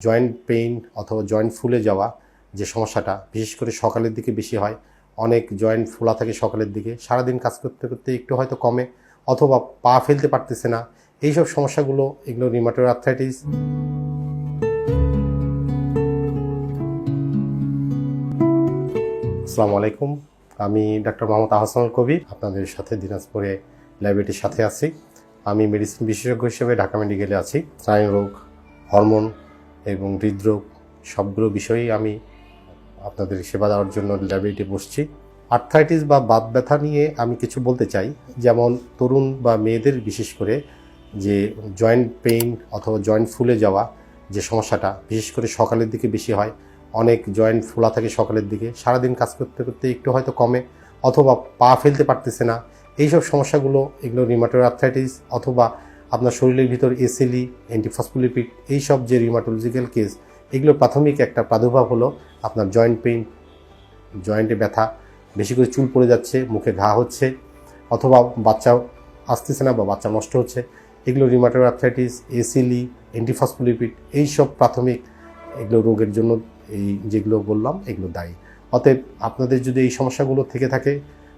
Joint pain অথবা joint ফুলে যাওয়া যে সমস্যাটা, বিশেষ করে সকালের দিকে বেশি হয়, অনেক জয়েন্ট ফোলা থাকে সকালের দিকে, সারাদিন কাজ করতে করতে একটু হয়তো কমে অথবা পা ফেলতে পারতেছে না, এইসব সমস্যাগুলো, এগুলো রিমাটোর আর্থ্রাইটিস আসসালামু আলাইকুম, আমি ডাক্তার মোহাম্মদ আহসান কবির, আপনাদের সাথে দিনাজপুরে লাইব্রেরির সাথে আছি। আমি মেডিসিন বিশেষজ্ঞ হিসেবে ঢাকা মেডিকেলে আছি। স্নায়ু রোগ হরমোন এবং হৃদরোগ, সবগুলো বিষয়েই আমি আপনাদের সেবা দেওয়ার জন্য ল্যাবরেটরি বসছি। আর্থ্রাইটিস বা বাত ব্যথা নিয়ে আমি কিছু বলতে চাই। যেমন তরুণ বা মেয়েদের বিশেষ করে যে জয়েন্ট পেইন অথবা জয়েন্ট ফুলে যাওয়া যে সমস্যাটা, বিশেষ করে সকালের দিকে বেশি হয়। অনেক জয়েন্ট ফোলা থাকে সকালের দিকে, সারাদিন কাজ করতে করতে একটু হয়তো কমে অথবা পা ফেলতে পারতেছে না। এইসব সমস্যাগুলো, এগুলো রিমাটোর আর্থ্রাইটিস অথবা আপনার শরীরের ভিতর এসএলই অ্যান্টিফসফোলিপিড এইসব যে রিমাটোলজিক্যাল কেস এগুলো প্রাথমিক একটা প্রাদুর্ভাব হলো আপনার জয়েন্ট পেইন জয়েন্টে ব্যথা, বেশি করে চুল পড়ে যাচ্ছে, মুখে ঘা হচ্ছে, অথবা বাচ্চা আসতেছে না বা বাচ্চা নষ্ট হচ্ছে, এগুলো রিমাটোর আর্থ্রাইটিস এসিলি অ্যান্টিফসফোলিপিড এইসব প্রাথমিক এগুলো রোগের জন্য এই যেগুলো বললাম, এগুলো দায়ী। অতএব আপনাদের যদি এই সমস্যাগুলো থেকে থাকে,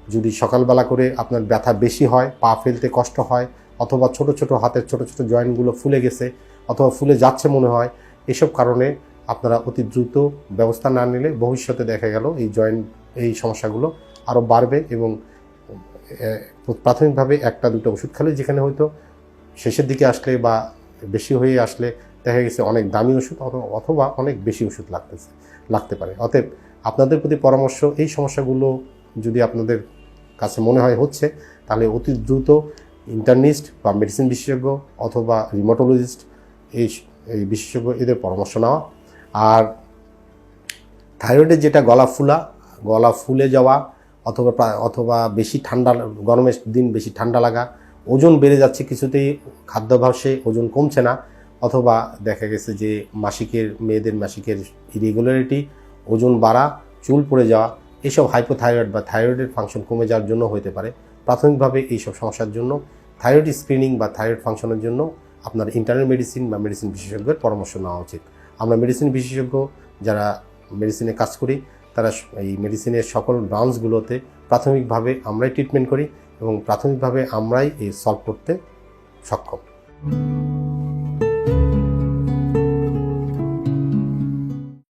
যদি সকালবেলা করে আপনার ব্যথা বেশি হয়, পা ফেলতে কষ্ট হয় অথবা ছোট ছোট হাতের ছোট ছোট জয়েন্টগুলো ফুলে গেছে অথবা ফুলে যাচ্ছে মনে হয়, এসব কারণে আপনারা অতি দ্রুত ব্যবস্থা না নিলে ভবিষ্যতে দেখা গেল এই জয়েন্ট, এই সমস্যাগুলো আরও বাড়বে এবং প্রাথমিকভাবে একটা দুটো ওষুধ খেলে যেখানে হয়তো শেষের দিকে আসলে বা বেশি হয়ে আসলে দেখা গেছে অনেক দামি ওষুধ অথ- অথবা অনেক বেশি ওষুধ লাগতেছে, লাগতে পারে। অতএব আপনাদের প্রতি পরামর্শ, এই সমস্যাগুলো যদি আপনাদের কাছে মনে হয় হচ্ছে, তাহলে অতি দ্রুত ইন্টারনিস্ট বা মেডিসিন বিশেষজ্ঞ অথবা রিমোটোলজিস্ট এই এই বিশেষজ্ঞ এদের পরামর্শ নেওয়া। আর থাইরয়েডের যেটা গলা ফুলা, গলা ফুলে যাওয়া অথবা অথবা বেশি ঠান্ডা গরমের দিন বেশি ঠান্ডা লাগা, ওজন বেড়ে যাচ্ছে কিছুতেই, খাদ্যাভ্যাসে ওজন কমছে না, অথবা দেখা গেছে যে মাসিকের, মেয়েদের মাসিকের ইরেগুলারিটি ওজন বাড়া, চুল পড়ে যাওয়া, এসব হাইপোথাইরয়েড বা থাইরয়েডের ফাংশন কমে যাওয়ার জন্য হতে পারে। প্রাথমিকভাবে এইসব সমস্যার জন্য থাইরয়েড স্ক্রিনিং বা থাইরয়েড ফাংশনের জন্য আপনার ইন্টারনাল মেডিসিন বা মেডিসিন বিশেষজ্ঞের পরামর্শ নেওয়া উচিত। আমরা মেডিসিন বিশেষজ্ঞ যারা মেডিসিনে কাজ করি, তারা এই মেডিসিনের সকল ব্রাঞ্চগুলোতে প্রাথমিকভাবে আমরাই ট্রিটমেন্ট করি এবং প্রাথমিকভাবে আমরাই এই সলভ করতে সক্ষম।